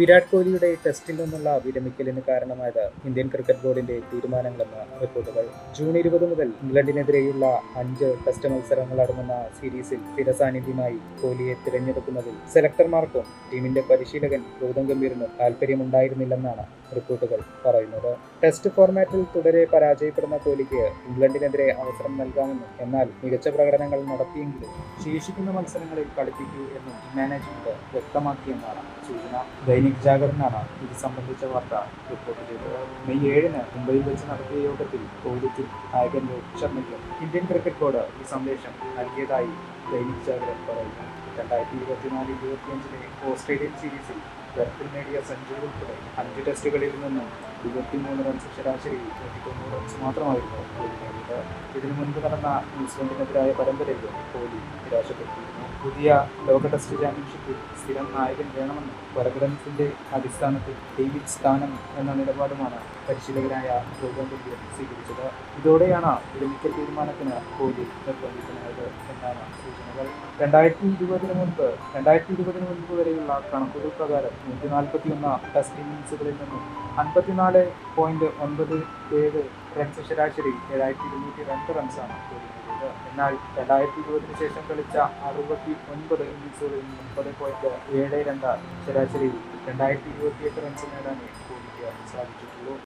വിരാട് കോഹ്ലിയുടെ ടെസ്റ്റിൽ നിന്നുള്ള വിരമിക്കലിന് കാരണമായത് ഇന്ത്യൻ ക്രിക്കറ്റ് ബോർഡിന്റെ തീരുമാനങ്ങളെന്ന് റിപ്പോർട്ടുകൾ. ജൂൺ ഇരുപത് മുതൽ ഇംഗ്ലണ്ടിനെതിരെയുള്ള അഞ്ച് ടെസ്റ്റ് മത്സരങ്ങൾ അടങ്ങുന്ന സീരീസിൽ സ്ഥിരസാന്നിധ്യമായി കോഹ്ലിയെ തിരഞ്ഞെടുക്കുന്നതിൽ സെലക്ടർമാർക്കും ടീമിന്റെ പരിശീലകൻ ഗൗതം ഗംഭീറിനും താല്പര്യമുണ്ടായിരുന്നില്ലെന്നാണ് റിപ്പോർട്ടുകൾ പറയുന്നത്. ടെസ്റ്റ് ഫോർമാറ്റിൽ തുടരെ പരാജയപ്പെടുന്ന കോഹ്ലിക്ക് ഇംഗ്ലണ്ടിനെതിരെ അവസരം നൽകാമെന്നും എന്നാൽ മികച്ച പ്രകടനങ്ങൾ നടത്തിയെങ്കിലും ശേഷിക്കുന്ന മത്സരങ്ങളിൽ കളിപ്പിക്കൂ എന്നും മാനേജ്മെന്റ് വ്യക്തമാക്കിയെന്നാണ് സൂചന. ദൈനിക് ജാഗരനാണ് ഇത് സംബന്ധിച്ച വാർത്ത റിപ്പോർട്ട് ചെയ്തത്. മെയ് ഏഴിന് മുംബൈയിൽ വെച്ച് നടത്തിയ യോഗത്തിൽ കോഹ്ലിക്കും നായകൻ രോഹിത് ശർമ്മയ്ക്കും ഇന്ത്യൻ ക്രിക്കറ്റ് ബോർഡ് ഈ സന്ദേശം നൽകിയതായി ദൈനിക് ജാഗരൻ പറയുന്നു. രണ്ടായിരത്തി ഇരുപത്തിനാല് ഇരുപത്തിയഞ്ചിലെ ഓസ്ട്രേലിയൻ സീരീസിൽ ബർത്തിൽ നേടിയ സെഞ്ചുറി ഉൾപ്പെടെ അഞ്ച് ടെസ്റ്റുകളിൽ നിന്നും ഇരുപത്തിമൂന്ന് റൺസ് ശരാശരി നൂറ്റി തൊണ്ണൂറ് റൺസ് മാത്രമായിരുന്നു കോഹ്ലി നേടിയത് ഇതിനു മുൻപ് നടന്ന ന്യൂസിലൻഡിനെതിരായ പരമ്പരയിലും കോഹ്ലി നിരാശപ്പെടുത്തിയിരുന്നു. പുതിയ ലോക ടെസ്റ്റ് ചാമ്പ്യൻഷിപ്പിൽ സ്ഥിരം നായകൻ വേണമെന്നും പ്രകടനത്തിന്റെ അടിസ്ഥാനത്തിൽ ടീമിൽ സ്ഥാനം എന്ന നിലപാടുമാണ് പരിശീലകനായ ഗൗതം ഗംഭീർ സ്വീകരിച്ചത്. ഇതോടെയാണ് വിരമിക്കൽ തീരുമാനത്തിന് കോഹ്ലി നിർബന്ധിക്കുന്നത് എന്നാണ് സൂചനകൾ. രണ്ടായിരത്തി ഇരുപതിന് മുൻപ് രണ്ടായിരത്തി ഇരുപതിന് മുൻപ് വരെയുള്ള കണക്കുകൾ പ്രകാരം നൂറ്റി നാൽപ്പത്തി ഒന്ന് ടെസ്റ്റ് ഇന്നിംഗ്സുകളിൽ നിന്നും അൻപത്തിനാല് പോയിന്റ് ഒൻപത് ഏഴ് റൺസ് ശരാശരി ഏഴായിരത്തി ഇരുന്നൂറ്റി രണ്ട് റൺസാണ് നേടിയത് എന്നാൽ രണ്ടായിരത്തി ഇരുപതിനു ശേഷം കളിച്ച അറുപത്തി ഒൻപത് ഇന്നിംഗ്സുകളിൽ മുപ്പത് പോയിന്റ് ഏഴ് രണ്ട് ശരാശരി രണ്ടായിരത്തി ഇരുപത്തിയെട്ട് റൺസ് നേടാനേ കോഹ്ലിക്ക് സാധിച്ചിട്ടുള്ളൂ.